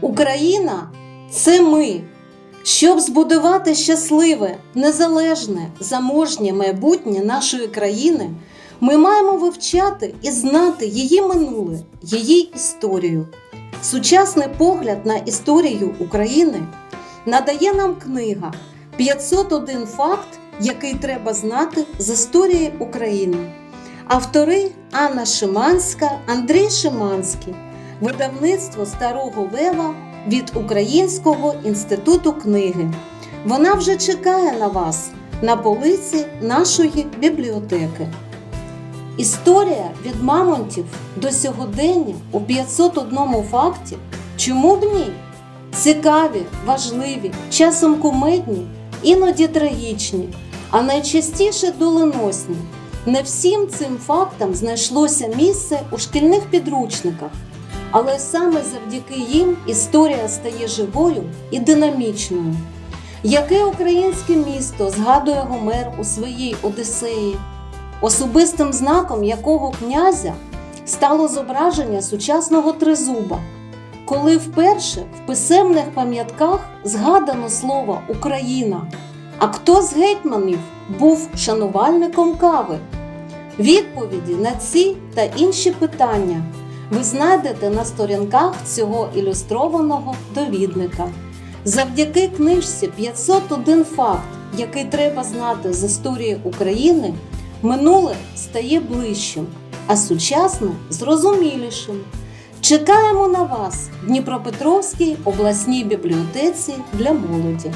Україна це ми. Щоб збудувати щасливе, незалежне, заможнє майбутнє нашої країни, ми маємо вивчати і знати її минуле, її історію. Сучасний погляд на історію України надає нам книга «501 факт, який треба знати з історії України. Автори Анна Шиманська, Андрій Шиманський, видавництво Старого Лева від Українського інституту книги. Вона вже чекає на вас на полиці нашої бібліотеки. Історія від мамонтів до сьогодення у 501 факті. Чому б ні? Цікаві, важливі, часом кумедні, іноді трагічні, а найчастіше доленосні. Не всім цим фактам знайшлося місце у шкільних підручниках, але саме завдяки їм історія стає живою і динамічною. Яке українське місто згадує Гомер у своїй Одіссеї, особистим знаком якого князя стало зображення сучасного тризуба, коли вперше в писемних пам'ятках згадано слово Україна, а хто з гетьманів був шанувальником кави? Відповіді на ці та інші питання ви знайдете на сторінках цього ілюстрованого довідника. Завдяки книжці 501 факт, який треба знати з історії України, минуле стає ближчим, а сучасне зрозумілішим. Чекаємо на вас в Дніпропетровській обласній бібліотеці для молоді.